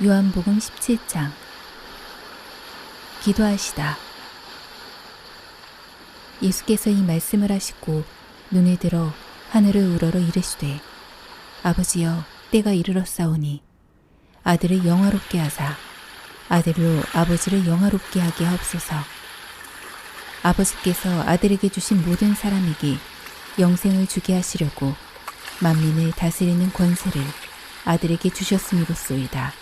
요한복음 17장 기도하시다. 예수께서 이 말씀을 하시고 눈에 들어 하늘을 우러러 이르시되 아버지여 때가 이르렀사오니 아들을 영화롭게 하사 아들로 아버지를 영화롭게 하게 하옵소서. 아버지께서 아들에게 주신 모든 사람에게 영생을 주게 하시려고 만민을 다스리는 권세를 아들에게 주셨음이로소이다.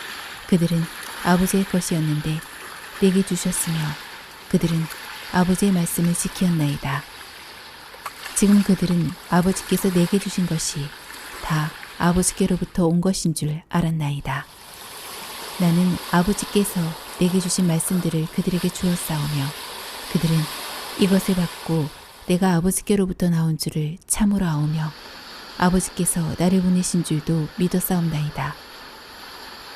그들은 아버지의 것이었는데 내게 주셨으며 그들은 아버지의 말씀을 지키었나이다. 지금 그들은 아버지께서 내게 주신 것이 다 아버지께로부터 온 것인 줄 알았나이다. 나는 아버지께서 내게 주신 말씀들을 그들에게 주었사오며 그들은 이것을 받고 내가 아버지께로부터 나온 줄을 참으로 아오며 아버지께서 나를 보내신 줄도 믿었사옵나이다.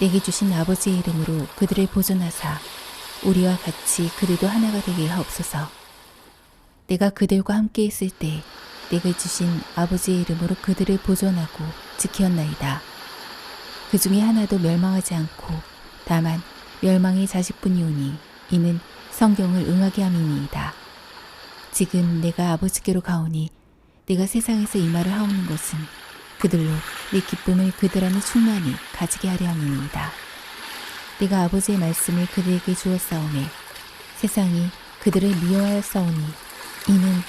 내게 주신 아버지의 이름으로 그들을 보존하사 우리와 같이 그들도 하나가 되게 하옵소서. 내가 그들과 함께 있을 때 내게 주신 아버지의 이름으로 그들을 보존하고 지키었나이다. 그 중에 하나도 멸망하지 않고 다만 멸망의 자식뿐이오니 이는 성경을 응하게 함이니이다. 지금 내가 아버지께로 가오니 내가 세상에서 이 말을 하옵는 것은 그들로 내 기쁨을 그들 안에 충만히 가지게 하려 함이니이다. 내가 아버지의 말씀을 그들에게 주었사오니 세상이 그들을 미워하였사오니 이는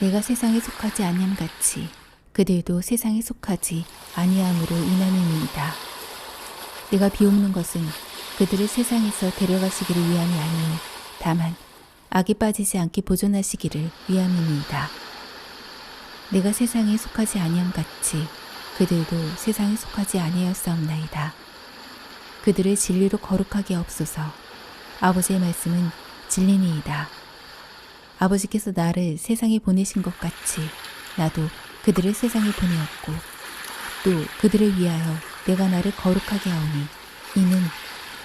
내가 세상에 속하지 아니함 같이 그들도 세상에 속하지 아니함으로 인함이니이다. 내가 비옵는 것은 그들을 세상에서 데려가시기를 위함이 아니요 다만 악에 빠지지 않게 보존하시기를 위함이니이다. 내가 세상에 속하지 아니함 같이 그들도 세상에 속하지 아니하였사옵나이다. 그들을 진리로 거룩하게 없소서. 아버지의 말씀은 진리니이다. 아버지께서 나를 세상에 보내신 것 같이 나도 그들을 세상에 보내었고 또 그들을 위하여 내가 나를 거룩하게 하오니 이는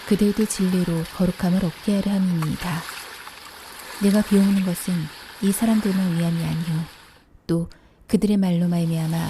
그들도 진리로 거룩함을 얻게 하려 함이니이다. 내가 비오는 것은 이 사람들만 위함이 아니요 또 그들의 말로 말미암아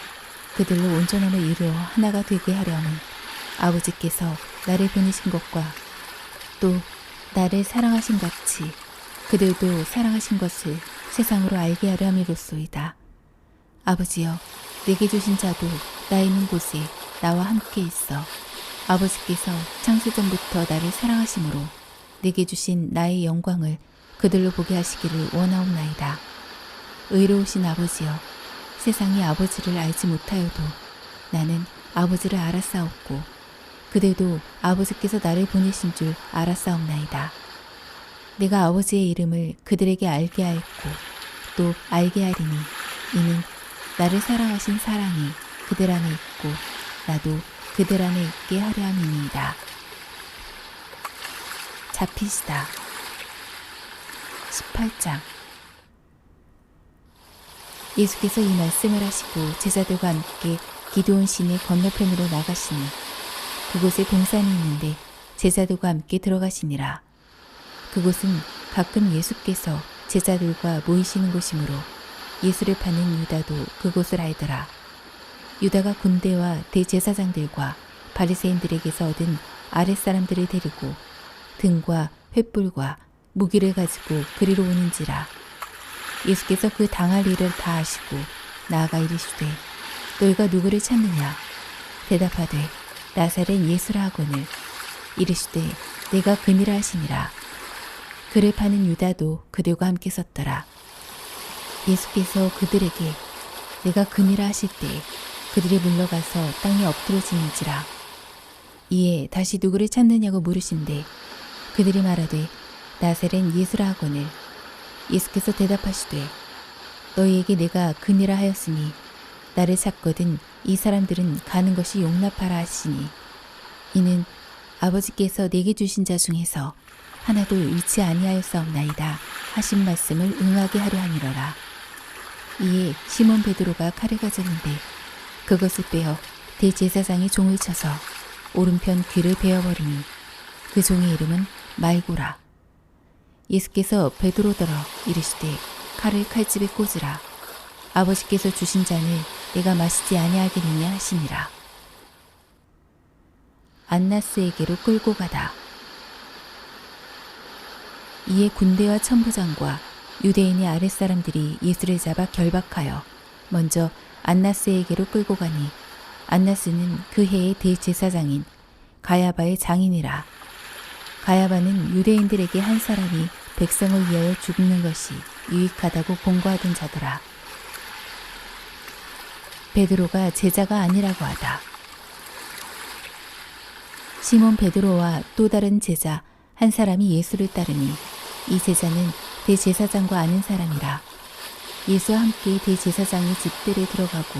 그들로 온전함을 이루어 하나가 되게 하려는 아버지께서 나를 보내신 것과 또 나를 사랑하신 같이 그들도 사랑하신 것을 세상으로 알게 하려 함이로소이다. 아버지여, 내게 주신 자도 나 있는 곳에 나와 함께 있어. 아버지께서 창세전부터 나를 사랑하심으로 내게 주신 나의 영광을 그들로 보게 하시기를 원하옵나이다. 의로우신 아버지여, 세상이 아버지를 알지 못하여도 나는 아버지를 알았사옵고 그들도 아버지께서 나를 보내신 줄 알았사옵나이다. 내가 아버지의 이름을 그들에게 알게 하였고 또 알게 하리니 이는 나를 사랑하신 사랑이 그들 안에 있고 나도 그들 안에 있게 하려 함이니이다. 잡히시다. 18장 예수께서 이 말씀을 하시고 제자들과 함께 기도원 시내 건너편으로 나가시니 그곳에 동산이 있는데 제자들과 함께 들어가시니라. 그곳은 가끔 예수께서 제자들과 모이시는 곳이므로 예수를 파는 유다도 그곳을 알더라. 유다가 군대와 대제사장들과 바리새인들에게서 얻은 아랫사람들을 데리고 등과 횃불과 무기를 가지고 그리로 오는지라. 예수께서 그 당할 일을 다 아시고 나아가 이르시되 너희가 누구를 찾느냐? 대답하되 나사렛 예수라 하거늘. 이르시되 내가 그니라 하시니라. 그를 파는 유다도 그들과 함께 섰더라. 예수께서 그들에게 내가 그니라 하실 때 그들이 물러가서 땅에 엎드러지는지라. 이에 다시 누구를 찾느냐고 물으신데 그들이 말하되 나사렛 예수라 하거늘 예수께서 대답하시되 너희에게 내가 그니라 하였으니 나를 찾거든 이 사람들은 가는 것이 용납하라 하시니 이는 아버지께서 내게 주신 자 중에서 하나도 잃지 아니하였사옵나이다 하신 말씀을 응하게 하려 함이러라. 이에 시몬 베드로가 칼을 가졌는데 그것을 빼어 대제사장이 종을 쳐서 오른편 귀를 베어버리니 그 종의 이름은 말고라 예수께서 베드로더러 이르시되 칼을 칼집에 꽂으라. 아버지께서 주신 잔을 내가 마시지 아니하겠느냐 하시니라. 안나스에게로 끌고 가다. 이에 군대와 천부장과 유대인의 아랫사람들이 예수를 잡아 결박하여 먼저 안나스에게로 끌고 가니 안나스는 그 해의 대제사장인 가야바의 장인이라. 가야바는 유대인들에게 한 사람이 백성을 위하여 죽는 것이 유익하다고 공고하던 자더라. 베드로가 제자가 아니라고 하다. 시몬 베드로와 또 다른 제자 한 사람이 예수를 따르니 이 제자는 대제사장과 아는 사람이라. 예수와 함께 대제사장의 집들에 들어가고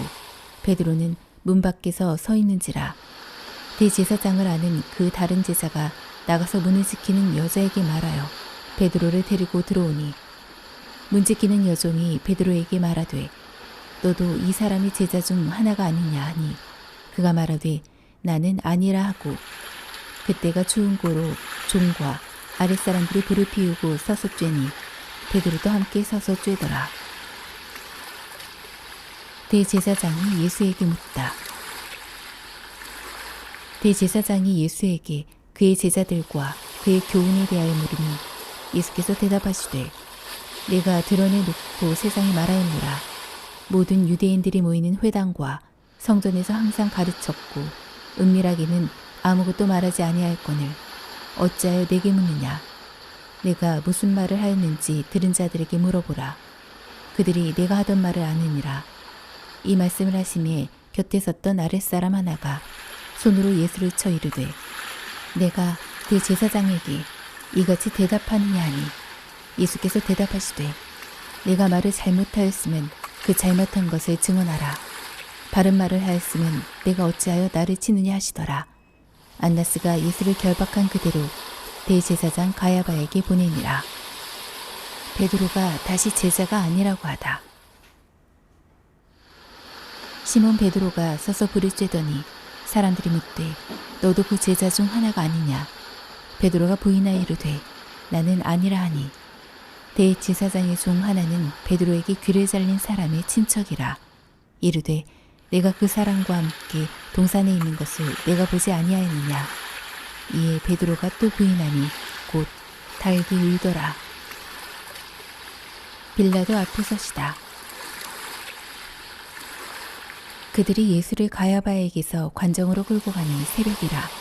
베드로는 문 밖에서 서 있는지라. 대제사장을 아는 그 다른 제자가 나가서 문을 지키는 여자에게 말하여 베드로를 데리고 들어오니 문 지키는 여종이 베드로에게 말하되 너도 이 사람이 제자 중 하나가 아니냐 하니 그가 말하되 나는 아니라 하고 그때가 추운 고로 종과 아랫사람들이 불을 피우고 서서 쬐니 베드로도 함께 서서 쬐더라. 대제사장이 예수에게 묻다. 대제사장이 예수에게 그의 제자들과 그의 교훈에 대하여 물으니 예수께서 대답하시되 내가 드러내 놓고 세상에 말하였노라. 모든 유대인들이 모이는 회당과 성전에서 항상 가르쳤고 은밀하게는 아무것도 말하지 아니하였거늘 어찌하여 내게 묻느냐? 내가 무슨 말을 하였는지 들은 자들에게 물어보라. 그들이 내가 하던 말을 아느니라. 이 말씀을 하심에 곁에 섰던 아랫사람 하나가 손으로 예수를 쳐 이르되 내가 그 제사장에게 이같이 대답하느냐 하니 예수께서 대답하시되 내가 말을 잘못하였으면 그 잘못한 것을 증언하라. 바른 말을 하였으면 내가 어찌하여 나를 치느냐 하시더라. 안나스가 예수를 결박한 그대로 대제사장 가야바에게 보내니라. 베드로가 다시 제자가 아니라고 하다. 시몬 베드로가 서서 불을 쬐더니 사람들이 묻되 너도 그 제자 중 하나가 아니냐 베드로가 부인하여 이르되 나는 아니라 하니. 대제사장의 종 하나는 베드로에게 귀를 잘린 사람의 친척이라. 이르되 내가 그 사람과 함께 동산에 있는 것을 내가 보지 아니하였느냐? 이에 베드로가 또 부인하니 곧 달기 울더라. 빌라도 앞에 서시다. 그들이 예수를 가야바에게서 관정으로 끌고 가니 새벽이라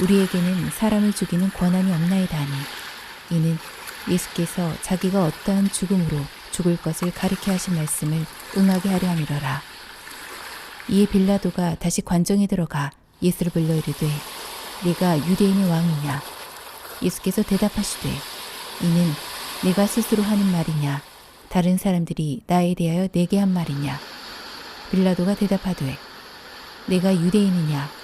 우리에게는 사람을 죽이는 권한이 없나이다 하니. 이는 예수께서 자기가 어떠한 죽음으로 죽을 것을 가리켜 하신 말씀을 응하게 하려 함이러라. 이에 빌라도가 다시 관정에 들어가 예수를 불러 이르되 네가 유대인의 왕이냐? 예수께서 대답하시되 이는 내가 스스로 하는 말이냐? 다른 사람들이 나에 대하여 내게 한 말이냐? 빌라도가 대답하되 내가 유대인이냐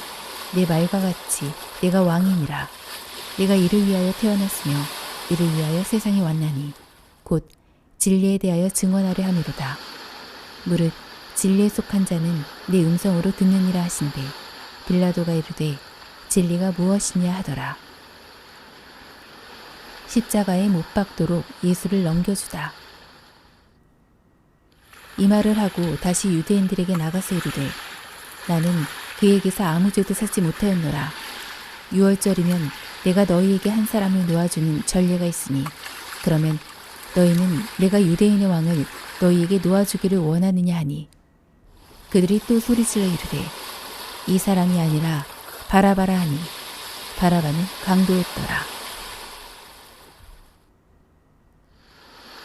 내 말과 같이 내가 왕이니라. 내가 이를 위하여 태어났으며 이를 위하여 세상에 왔나니 곧 진리에 대하여 증언하려 함이로다. 무릇 진리에 속한 자는 내 음성으로 듣느니라 하신대. 빌라도가 이르되 진리가 무엇이냐 하더라. 십자가에 못 박도록 예수를 넘겨주다. 이 말을 하고 다시 유대인들에게 나가서 이르되 나는 그에게서 아무 죄도 찾지 못하였노라. 유월절이면 내가 너희에게 한 사람을 놓아주는 전례가 있으니 그러면 너희는 내가 유대인의 왕을 너희에게 놓아주기를 원하느냐 하니 그들이 또 소리질러 이르되 이 사람이 아니라 바라바라 하니 바라바는 강도였더라.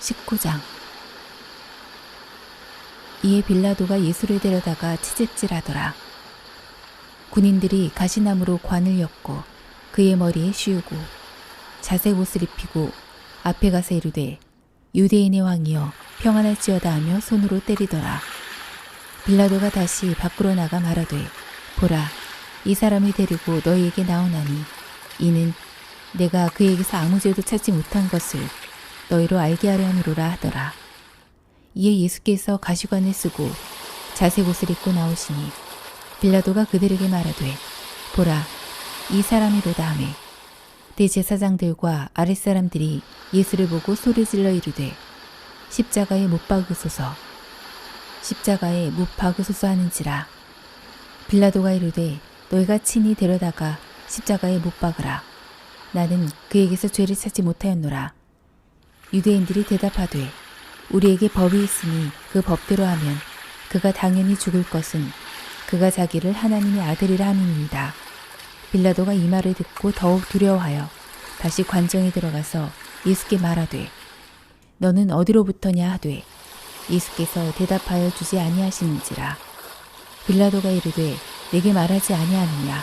19장 이에 빌라도가 예수를 데려다가 치집질하더라. 군인들이 가시나무로 관을 엮고 그의 머리에 씌우고 자색 옷을 입히고 앞에 가서 이르되 유대인의 왕이여 평안할지어다 하며 손으로 때리더라. 빌라도가 다시 밖으로 나가 말하되 보라 이 사람을 데리고 너희에게 나오나니 이는 내가 그에게서 아무 죄도 찾지 못한 것을 너희로 알게 하려 함이로라 하더라. 이에 예수께서 가시관을 쓰고 자색 옷을 입고 나오시니 빌라도가 그들에게 말하되 보라 이 사람이로다 하매 대제사장들과 아랫사람들이 예수를 보고 소리질러 이르되 십자가에 못 박으소서. 십자가에 못 박으소서 하는지라. 빌라도가 이르되 너희가 친히 데려다가 십자가에 못 박으라. 나는 그에게서 죄를 찾지 못하였노라. 유대인들이 대답하되 우리에게 법이 있으니 그 법대로 하면 그가 당연히 죽을 것은 그가 자기를 하나님의 아들이라 함입니다. 빌라도가 이 말을 듣고 더욱 두려워하여 다시 관정에 들어가서 예수께 말하되 너는 어디로부터냐? 하되 예수께서 대답하여 주지 아니하시는지라. 빌라도가 이르되 내게 말하지 아니하느냐?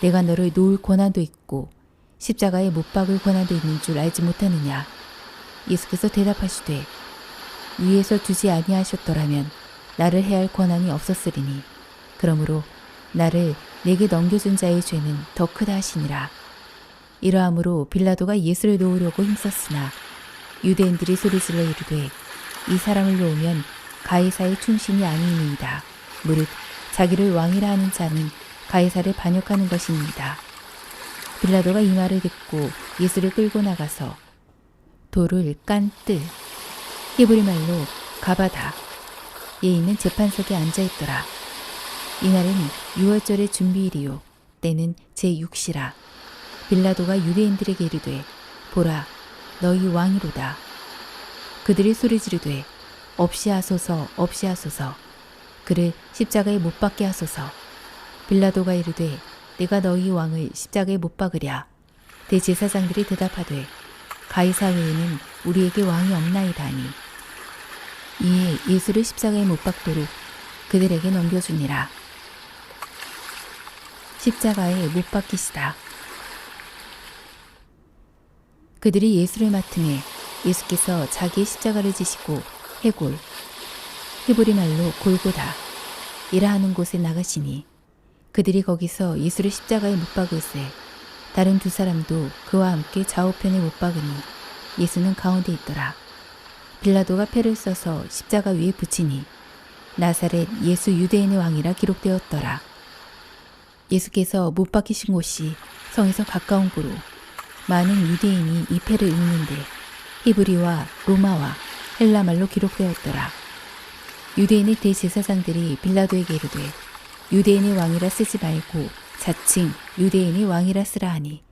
내가 너를 놓을 권한도 있고 십자가에 못 박을 권한도 있는 줄 알지 못하느냐? 예수께서 대답하시되 위에서 주지 아니하셨더라면 나를 해할 권한이 없었으리니 그러므로 나를 내게 넘겨준 자의 죄는 더 크다 하시니라. 이러함으로 빌라도가 예수를 놓으려고 힘썼으나 유대인들이 소리질러 이르되 이 사람을 놓으면 가이사의 충신이 아니니이다. 무릇 자기를 왕이라 하는 자는 가이사를 반역하는 것입니다. 빌라도가 이 말을 듣고 예수를 끌고 나가서 돌을 깐뜨 히브리 말로 가바다 에 있는 재판석에 앉아 있더라. 이날은 유월절의 준비일이요. 때는 제6시라. 빌라도가 유대인들에게 이르되 보라 너희 왕이로다. 그들이 소리 지르되 없이 하소서 없이 하소서. 그를 십자가에 못 박게 하소서. 빌라도가 이르되 내가 너희 왕을 십자가에 못 박으랴. 대제사장들이 대답하되 가이사 외에는 우리에게 왕이 없나이다니. 이에 예수를 십자가에 못 박도록 그들에게 넘겨주니라. 십자가에 못 박히시다. 그들이 예수를 맡음에 예수께서 자기의 십자가를 지시고 해골, 히브리 말로 골고다, 이라 하는 곳에 나가시니 그들이 거기서 예수를 십자가에 못 박을세 다른 두 사람도 그와 함께 좌우편에 못 박으니 예수는 가운데 있더라. 빌라도가 패를 써서 십자가 위에 붙이니 나사렛 예수 유대인의 왕이라 기록되었더라. 예수께서 못 박히신 곳이 성에서 가까운 곳으로 많은 유대인이 이 패를 읽는데 히브리와 로마와 헬라말로 기록되었더라. 유대인의 대제사장들이 빌라도에게 이르되 유대인의 왕이라 쓰지 말고 자칭 유대인의 왕이라 쓰라 하니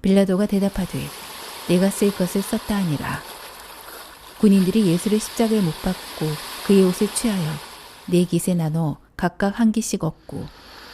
빌라도가 대답하되 내가 쓸 것을 썼다 하니라. 군인들이 예수를 십자가에 못 박고 그의 옷을 취하여 네 깃에 나눠 각각 한 깃씩 얻고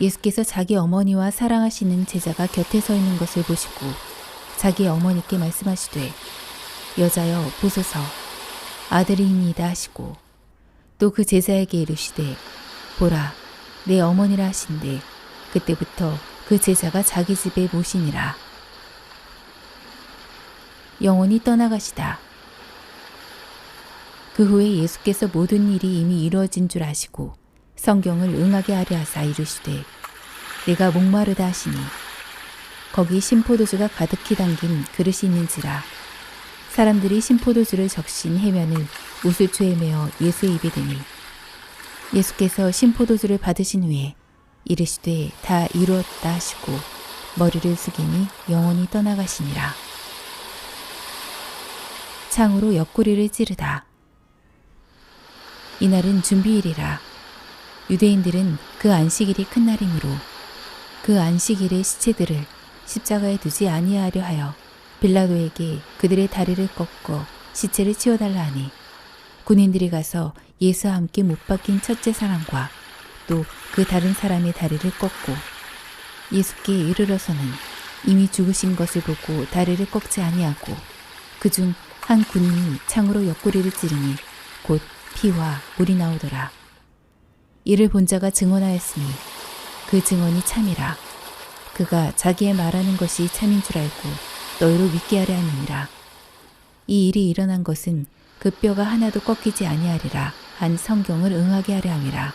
예수께서 자기 어머니와 사랑하시는 제자가 곁에 서 있는 것을 보시고 자기 어머니께 말씀하시되 여자여 보소서. 아들이니이다 하시고 또 그 제자에게 이르시되 보라 내 어머니라 하신대 그때부터 그 제자가 자기 집에 모시니라. 영원히 떠나가시다. 그 후에 예수께서 모든 일이 이미 이루어진 줄 아시고 성경을 응하게 하려 하사 이르시되 내가 목마르다 하시니 거기 신포도주가 가득히 담긴 그릇이 있는지라. 사람들이 신포도주를 적신 해면을 우슬초에 메어 예수의 입에 대니 예수께서 신포도주를 받으신 후에 이르시되 다 이루었다 하시고 머리를 숙이니 영원히 떠나가시니라. 창으로 옆구리를 찌르다. 이날은 준비일이라 유대인들은 그 안식일이 큰 날이므로 그 안식일의 시체들을 십자가에 두지 아니하려 하여 빌라도에게 그들의 다리를 꺾어 시체를 치워달라 하니 군인들이 가서 예수와 함께 못 박힌 첫째 사람과 또 그 다른 사람의 다리를 꺾고 예수께 이르러서는 이미 죽으신 것을 보고 다리를 꺾지 아니하고 그중 한 군인이 창으로 옆구리를 찌르니 곧 피와 물이 나오더라. 이를 본 자가 증언하였으니 그 증언이 참이라. 그가 자기의 말하는 것이 참인 줄 알고 너희로 믿게 하려 함이니라. 이 일이 일어난 것은 그 뼈가 하나도 꺾이지 아니하리라 한 성경을 응하게 하려 함이라.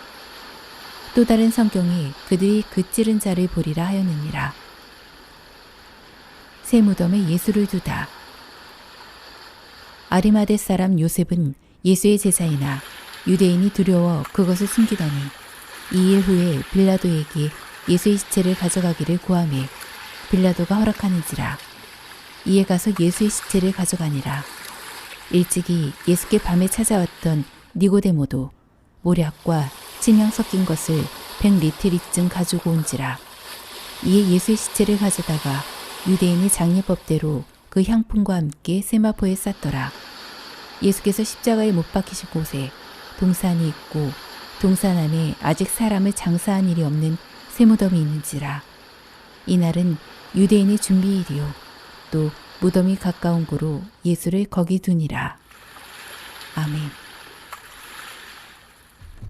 또 다른 성경이 그들이 그 찌른 자를 보리라 하였느니라. 새 무덤에 예수를 두다. 아리마데 사람 요셉은 예수의 제자이나 유대인이 두려워 그것을 숨기더니 이 일 후에 빌라도에게 예수의 시체를 가져가기를 구하매 빌라도가 허락하는지라. 이에 가서 예수의 시체를 가져가니라. 일찍이 예수께 밤에 찾아왔던 니고데모도 모략과 침향 섞인 것을 백 리틀이쯤 가지고 온지라. 이에 예수의 시체를 가져다가 유대인의 장례법대로 그 향품과 함께 세마포에 쌌더라. 예수께서 십자가에 못 박히신 곳에 동산이 있고 동산 안에 아직 사람을 장사한 일이 없는 세무덤이 있는지라. 이날은 유대인의 준비일이요. 또 무덤이 가까운 고로 예수를 거기 두니라. 아멘